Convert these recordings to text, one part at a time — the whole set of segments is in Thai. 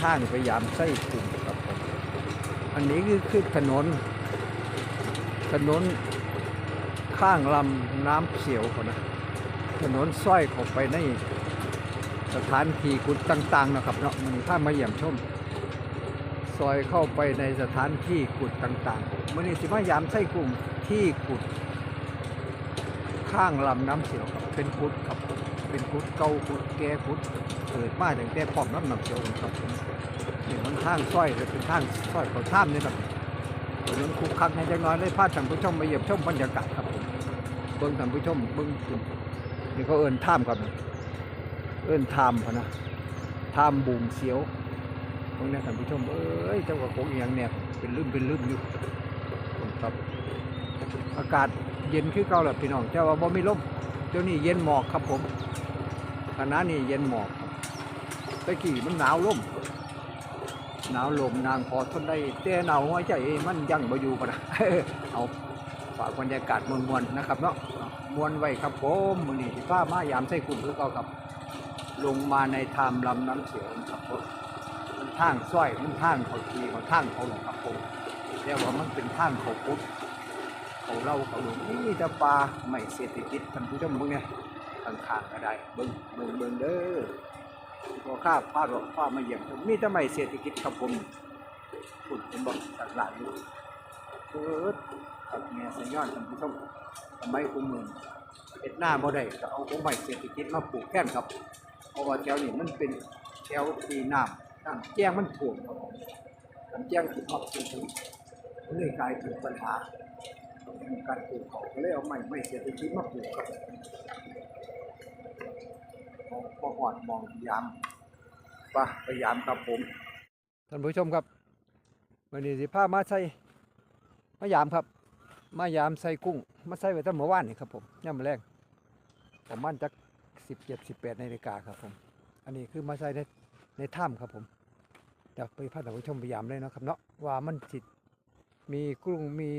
ทางไปยามไส้กลุ่มครับผมอันนี้คือคือถนน ถนนข้างลำน้ำเสียวเขานะถนนส้อยเข้าไปในสถานที่กุดต่างๆนะครับเนาะมันถ้ามาเยี่ยมชม ซอยเข้าไปในสถานที่กุดต่างๆมื่อนี้สิมายามไส้กลุ่มที่กุด ข้างลำน้ำเสียวครับเป็นกุดครับ เป็นกุดเก่ากุดแก่กุดเกิดมาตั้งแต่พร้อมน้ำน้ำเสียวครับนี่มันทางซอยเลยเป็นทางซอยเขาท่ามนี่ครับถนนคุกคักในจังน้อยเลยพาท่านผู้ชมมาเยียมชมบรรยากาศครับผมเบิ้งท่านผู้ชมเบิ้งนี่เขาเอินท่ามครับเอินท่ามพะนะท่ามบุงเสียวตรงนี้ท่านผู้ชมเอ้ยเจ้ากับโคงเอียงเนี่ยเป็นลืมเป็นลืมอยู่ครับอากาศเย็นคือเก่าแหละพี่น้องเจ้าว่าบ่มีลมเจ้านี่เย็นหมอกครับผม คณะนี้เย็นหมอกตะกี้มันหนาวลมหนาวลมนางพอทนได้แต่หนาวหัวใจมันยังบ่อยู่ปะนะเอาฝากบรรยากาศมวลๆนะครับเนาะมวนไว้ครับผมมือนี้ที่ฟ้ามายามใส่คุณคือเก่าครับ ลงมาในทามลำน้ำเสียวครับผมมันทางซ้อยมันทางเขาทีเขาทางเขาหลงครับผมแต่ว่ามันเป็นทางเขาพุทธเขาเล่าเขาหลงนี่จะปลาไม่เศรษฐกิจท่านผู้ชมเบิ่งเนี่ย ข้างๆก็ได้เบิ่งเบิ่งเบิ่งเด้อพอข้าพาดอกฟ้ามาเยี่ยมผมมีแต่ไมเศรษฐกิจครับผมคุณผมบอกสักหลายอยู่เปิดกับแม่สัญญาณท่านผู้ชมทำไมคุมเมืองเอ็ดหน้าบ่ได้ก็เอาของใหม่เศรษฐกิจมาปลูกแค่นครับ เพราะว่าแถวนี้มันเป็นแถวที่น้ำน้ำแจ้งมันท่วมครับน้ำแจ้งถูกพับสูงๆเลยกลายเป็นปัญหาการปลูกเขาก็เลยเอาไม้ไม้เศรษฐกิจมาปลูกครับ มองพอหอดมองยามปะพยายามครับผมท่านผู้ชมครับวันนี้สิพามาใส่มายามครับ มายามใส่กุ้ง มาใส่ไว้ตั้งเมื่อวานนี่ครับผมย่ำมอแรงประมาณจักสิบเจ็ดสิบแปดนาฬิกาครับผม อันนี้คือมาใส่ในในถ้ำครับผมเดี๋ยวไปพาท่านผู้ชมพยายามเลยนะครับเนาะว่ามันจิตมีกุ้งมี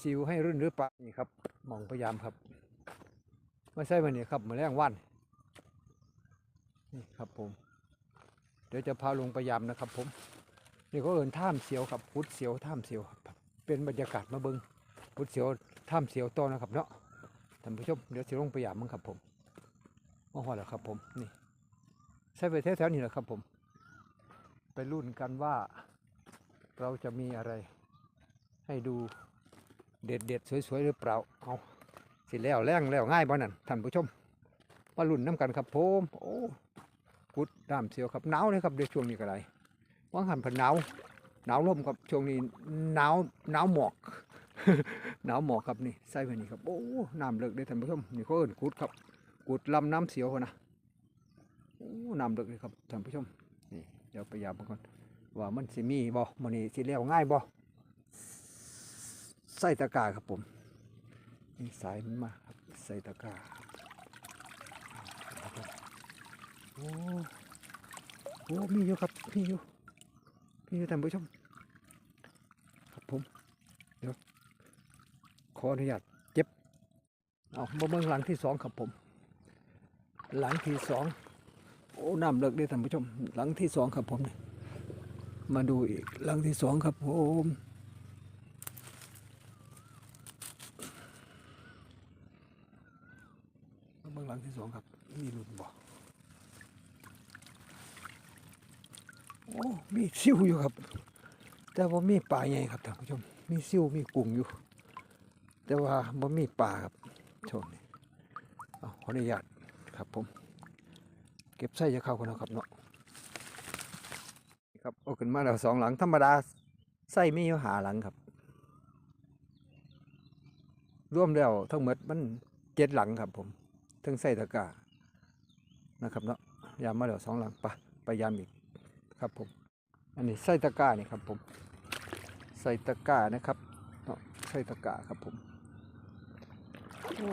ซิวให้รุ่นหรือเปล่านี่ครับมองพยายามครับม่ใช่วันนี้ครับเมือแรงวัน นี่ครับผม เดี๋ยวจะพาลงพยายามนะครับ ผม นี่ก็เอินท่ามเสียวครับพุทธเสียวท่ามเสียวครับ เป็นบรรยากาศมาเบิงพุทธเสียวท่ามเสียวต่อนะครับเนาะท่านผู้ชมเดี๋ยวสิลงพยายามมั้งครับ ผมมาหอดแล้วครับ ผมนี่ใช่ไปแถวๆนี้แหละครับ ผม ไปรุ่นกันว่า เราจะมีอะไร ให้ดูเด็ดเด็ดๆสวยๆหรือเปล่าเอาสิแล้วแรงแล้วง่ายบ่นั่นท่านผู้ชมมาลุ่นน้ำกันครับผมโอ้ กุดน้ำเสียวครับหนาวเลยครับเดี๋ยวช่วงนี้ก็ไรว่างหันผันหนาวหนาวลมครับช่วงนี้หนาวหนาวหมอกหนาวหมอกครับนี่ใส่ไปนี่ครับโอ้น้ำเลิกเลยท่านผู้ชมนี่เขาเอิ้นกุดครับ กุดลำน้ำเสียวนะโอ้น้ำเลิกเลยครับท่านผู้ชมนี่เดี๋ยวพยายามก่อนว่ามันสิมีบ่มันนี่สิแล้วง่ายบ่ใส่ตะกร้าครับผมนี่สายมันมาครับใส่ตะกร้า โอ้โอ้มีอยู่ครับมีอยู่มีอยู่ท่านผู้ชมครับผมเดี๋ยวขออนุญาตเจ็บเอามาเบิ่งหลังที่สองครับผม หลังที่สองโอ้น้ำเลิกเลยท่านผู้ชม หลังที่สองครับผมนี่มาดูอีกหลังที่สองครับผมเบื้องหลังที่สองครับมีหลุนบ่ โอ้มีซิวอยู่ครับ แต่ว่ามีปลาใหญ่ครับท่านผู้ชม มีซิวมีกุ้งอยู่ แต่ว่าบ่มีปลาครับช่วงนี้เอาขออนุญาตครับผม เก็บไส้จะเข้ากันนะครับเนาะครับเอาขึ้นมาแล้วสองหลังธรรมดาไส้ไมีอยู่หาหลังครับรวมแล้วทั้งหมดมันเจ็ดหลังครับผมถึงใส่ตะกร้านะครับเนาะยามมาเดี๋ยวสองหลังปะไปยามอีก ครับผม อันนี้ใส่ตะกร้านี่ครับผมใส่ตะกร้านะครับเนาะใส่ตะกร้าครับผมโอ้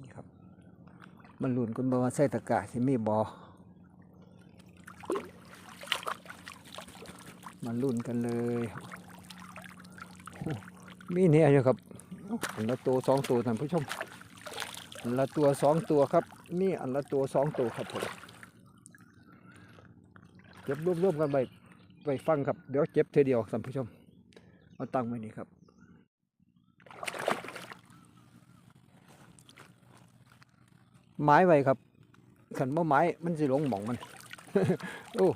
นี่ครับ มันหลุนกันบ่ว่าใส่ตะกร้าสิมีบอมันลุ่นกันเลยมีเนี่ยอยู่ครับอันละตัวสองตัวท่านผู้ชมอันละตัวสองตัวครับนี่อันละตัวสองตัวครับผม เก็บรวบๆกันไปไปฟังครับ เดี๋ยวเก็บเทเดียวท่านผู้ชม เอาตังไว้นี่ครับไม้ไว้ครับขันบ่ไม้มันสิหลงหมองมัน โอ้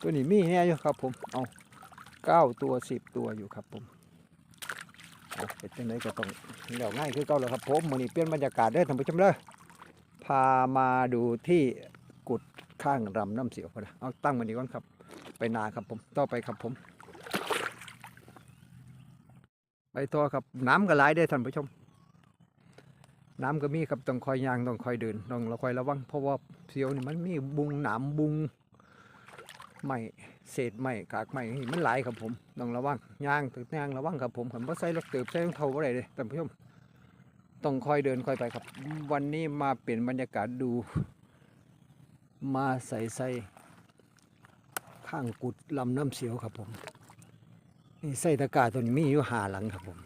ตัวนี้มีแน่อยู่ครับ ผมเอาเก้าตัวสิบตัวอยู่ครับผมเอาเป็นจังไดก็ต้องเดี๋ยวง่ายคือเก่าแล้วครับผมมือนี้เปลี่ยนบรรยากาศเด้อท่านผู้ชมเด้อพามาดูที่ ข้างรำน้ำเสียวพอนะเอาตั้งมันนี้ก่อนครับ ไปนาครับผมต่อไปครับผม ไปต่อครับน้ำก็ไหลได้ท่านผู้ชม น้ำก็มีครับต้องคอยยางต้องคอยเดินต้องเราคอยระวังเพราะว่าเสียวนี่มันมีบุงหนามบุงไม้เศษไม้กากไม้นี่มันหลายครับผมต้องระวังยางตึกยางระวังครับผมผมว่าใส่รถเติบใส่รองเท้าอะไรเลยท่านผู้ชมต้องคอยเดินคอยไปครับ วันนี้มาเปลี่ยนบรรยากาศดู มาใส่ใส่ข้างกุดลำน้ำเสียวครับผมนี่ใส่ตะกาตัวนี้มีอยู่หาหลังครับผม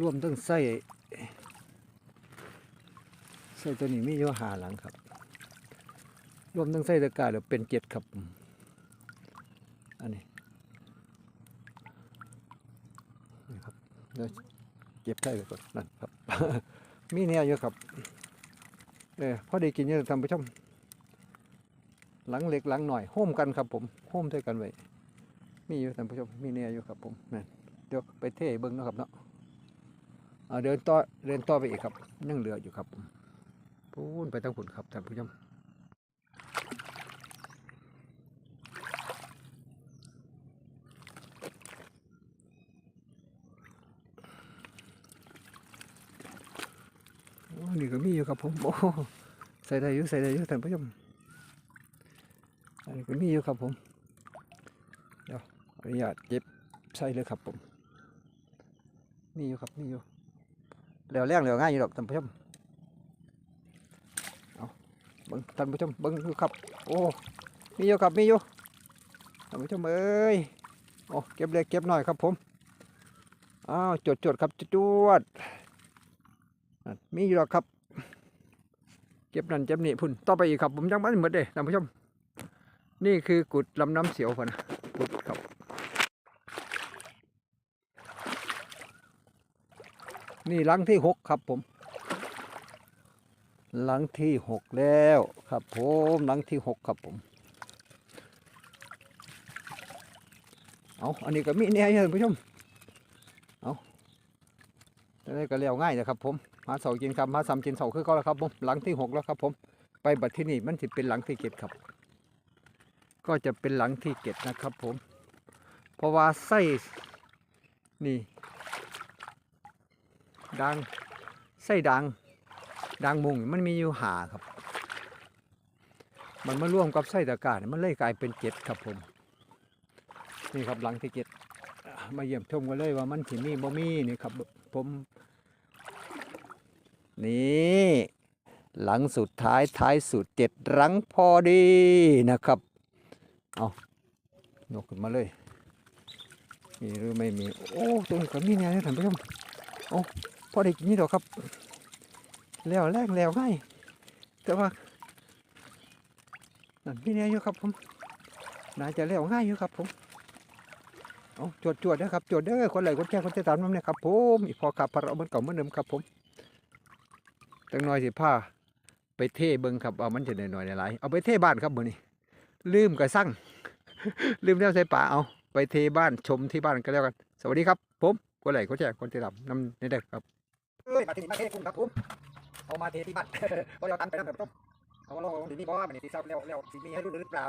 รวมทั้งใส่ใส่ตัวนี้มีอยู่หาหลังครับ รวมทั้งใส่ตะกร้าแล้วเป็นเจ็ดครับ อันนี้นี่ครับเดี๋ยวเก็บใส่ไปก่อนนั่นครับ มีเนี่ยอยู่ครับ เออพอได้กินเยอะท่านผู้ชมหลังเล็กหลังหน่อยโฮมกันครับผมโฮมด้วยกันไว้มีอยู่ท่านผู้ชมมีเนี่ยอยู่ครับผมนั่นเดี๋ยวไปเท่เบิ้งนาะครับเนาะเดินต่อเดินต่อไปอีกครับยังเหลืออยู่ครับผมพูนไปทางผุนครับท่านผู้ชมโอ้ นี่ก็มีอยู่ครับผมโอ้ใส่ได้อยู่ใส่ได้อยู่ท่านผู้ชมอันนี้ก็มีอยู่ครับผมเดี๋ยวอนุญาตเก็บใส่เลยครับผม มีอยู่ครับมีอยู่แล้วแรงแล้วง่ายอยู่หรอกท่านผู้ชมเบิ้งท่านผู้ชมบิ้งดูครับ โอ้มีอยู่ครับมีอยู่ท่านผู้ชมเอ้ยโอ้เก็บเล็กเก็บหน่อยครับผมอ้าวจดจดครับจดจวด มีอยู่หรอกครับเก็บนั่นเก็บนี่พุ่นต่อไปอีกครับ ผมยังไม่หมดเลยท่านผู้ชม นี่คือกุดลำน้ำเสียวพอนะกุดครับนี่หลังที่หกครับผม หลังที่หกแล้วครับผมหลังที่หกครับผม เอาอันนี้ก็มีเนี่ยท่านผู้ชม เอาจะได้ก็เลี้ยวง่ายนะครับผม หาเสากินครับหาซ้ำกินเสาคือเขาแล้วครับผมหลังที่หกแล้วครับผมไปบัดที่นี่มันสิเป็นหลังที่เจ็ดครับ ก็จะเป็นหลังที่เจ็ดนะครับผม เพราะว่าไส้นี่ดังไส้ดังดังมุงมันมีอยู่หาครับ มันมาร่วมกับไส้ตะกาเนี่ยมันเลยกลายเป็นเจ็ดครับผม นี่ครับหลังที่เจ็ดมาเยี่ยมชมกันเลยว่ามันสิมีบ่มีนี่ครับผม นี่หลังสุดท้ายท้ายสุดเจ็ดหลังพอดีนะครับ เอายกขึ้นมาเลย มีหรือไม่มี โอ้ตรงนี้ก็มีเนี่ยท่านผู้ชมโอ้พอได้กินนี่ดอกครับ แล้วแรกแล้วง่ายแต่ว่านั่นพี่เนี่ยอยู่ครับผมน่าจะแล้วง่ายอยู่ครับผมเอาจวดจวดนะครับจวดเด้อคนไหลคนแก่คนเตตามน้ำเนี่ยครับผมอีพอขับพระเอาเหมือนเก่าเหมือนเดิมครับผม ตั้งน้อยสิผ้าไปเทเบิงครับเอามันจะหน่อยหน่อยหลายเอาไปเทบ้านครับมือนี้ลืมกระสั่งลืมแล้วใส่ป่าเอาไปเทบ้านชมที่บ้านก็แล้วกัน สวัสดีครับ ผมคนไหลคนแจกคนเตตามน้ำในเด้อครับเอ้ยมาที่นี่มาเทคุณครับผมเอามาเทที่บ้านเขาเอาตันไปนั่นแบบต้มเอาลงลงที่นี่เพราะว่มันนี่ที่เศร้าแล้วแล้วสิมีให้รุ่นหรือเปล่า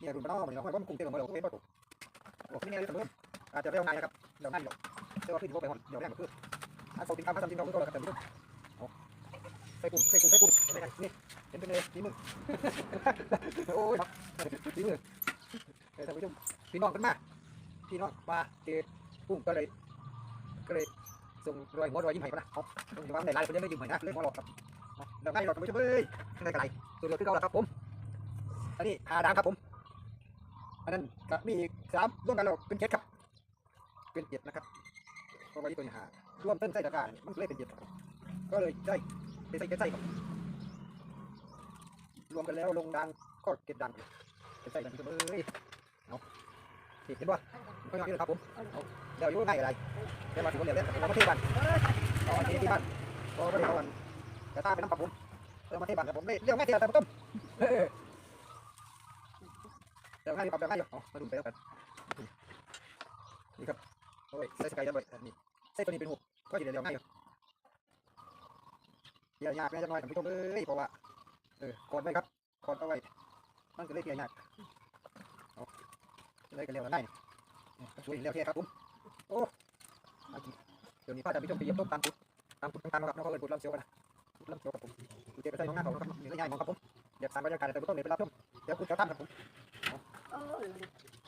เนี่ยรุ่นมันต้องมันเราค่อยว่ามันกุ้งเต็มหมดแล้วก็เป็นประตูโอ้ที่นี่เลยเสมออาจจะเร็วง่ายนะครับเร็วง่ายอยู่แต่ว่าขึ้นโบไปหมดเดี๋ยวแรงขึ้นอันสองติดตามมาทำจริงเราก็ตัวละกันแต่ไม่ต้ ใส่ปุ่มใส่ปุ่มใส่ปุ่มไม่ได้นี่เห็นเป็นเลยฝีมือโอ้ยฝีมือเฮ้ยท่านผู้ชมพี่น้องกันมาพี่น้องมาเจอปุ่มก็เลยก็เลยส่งรอยหัวรอยยิ้มให้มานะเอาต้องจะว่าในไลน์เขาจะได้ยิ้มให้นะเล่นหัวหลอกครับเดี๋ยวให้เราจะไปช่วยเอ้ยได้กันไรตัวเดียวที่เราแล้วครับผมอันนี้หาดามครับผมอันนั้นก็มีอีสามร่วมกันเราเป็นเจ็ดครับ เป็นเจ็ดนะครับเพราะว่าที่ตัวนี้หาร่วมเต้นไส้ตะการมันเลยเป็นเจ็ดก็เลยได้ เป็นไส้เจ็ดไส้ครับรวมกันแล้วลงดังก็เจ็ดดังเป็นไส้กันเอ้ยเอาสิเห็นป่ะก็ยังนี่ครับผมเอาเดี๋ยวยู่งง่ายอะไรเดี๋ยวมาถึงคนเดียวเล่นเรามาเทบ้านเอามาเทที่บ้านก็ไม่ได้เอาอันกระตาไปน้ำปลาผมเรามาเทบ้านครับผมเรียกง่ายเทแต่ต้มเดี๋ยวง่ายดีครับเดี๋ยวง่ายอยู่เอามาดูไปแล้วกันนี่ครับโอ้ยใส่สกายยันไว้นี่ใส่ตัวนี้เป็นหูก็อยู่เดี๋ยวง่ายอยู่ เดี๋ยวยากแน่จะน้อยท่านผู้ชมเอ้ยเพราะว่าเออกดไว้ครับกดเอาไว้มันก็เลยเกี่ยยากเอาเลยกันเร็วง่ายนี่ช่วยเร็วแค่ครับผมโอ้เดี๋ยวนี้พาท่านผู้ชมไปเยี่ยมต้นตามปุดตามปุดต่างๆครับน้องเขาเอิญปุดลำเสียวกันนะลำเสียวครับผมปุดเจ็บไปใส่น้องหน้าเขาครับนี่ก็ง่ายมองครับผมเดี๋ยวสร้างบรรยากาศแต่ผู้ชมเดี๋ยวไปรับชมเดี๋ยวคุณจะทำครับผม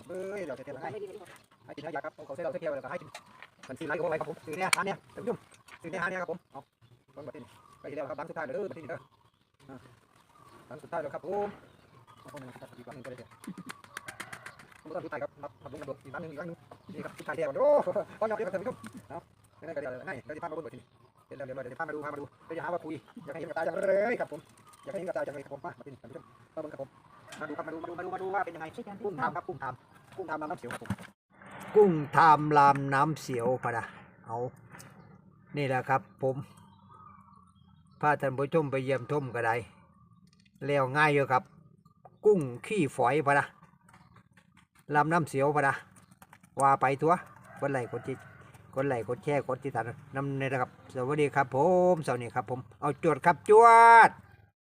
เอ้ยเดี๋ยวจะเทง่ายให้กินให้ยาครับเอาเขาใช้เราเที่ยวแล้วก็ให้กินมันซีไรก็อะไรครับผมซื้อเนี่ยทานเนี่ยท่านผู้ชมซื้อเนี่ยทานเนี่ยครับผม แล้วครับบังสุดท้ายเลยบัตรนี่เด้อบังสุดท้ายแล้วครับผมเอาคนนึงครับอีกบังนึงก็ได้เถอะผมก็สุดท้ายครับนับนับลงนับลงอีกบังนึงอีกบังนึงนี่ครับสุดท้ายเดียวโอ้ก็ยอมเดียวครับท่านผู้ชมเอาไม่ก็เดี๋ยวง่ายเดี๋ยวจะพามาบนบัตรนี่เดี๋ยวเดี๋ยวเดี๋ยวพามาดูพามาดูเดี๋ยวจะหาว่าคุยอยากให้เห็นกับตาจังเลยครับผมอยากให้เห็นกับตาจังเลยครับผมมาบัตรนี่ท่านผู้ชมมาบิ่งครับผมมาดูครับมาดูมาดูมาดูมาดูว่าเป็นยังไงกุ้งทามครับกุ้งทามกุ้งทามลำน้ำเขียวครับผมกุ้งทามลามน้ำเสียวพะนะเอานี่แหละครับผม พาท่านผู้ชมไปเยี่ยมชมก็ได้แล้วง่ายอยู่ครับ กุ้งขี้ฝอยพะนะลำน้ำเสียวพะนะว่าไปตัวกดไลค์กดจิกดไลค์กดแชร์กดติดตามน้ำเนี่ยนะครับ สวัสดีครับผมสวัสดีครับผม เอาจวดครับจวด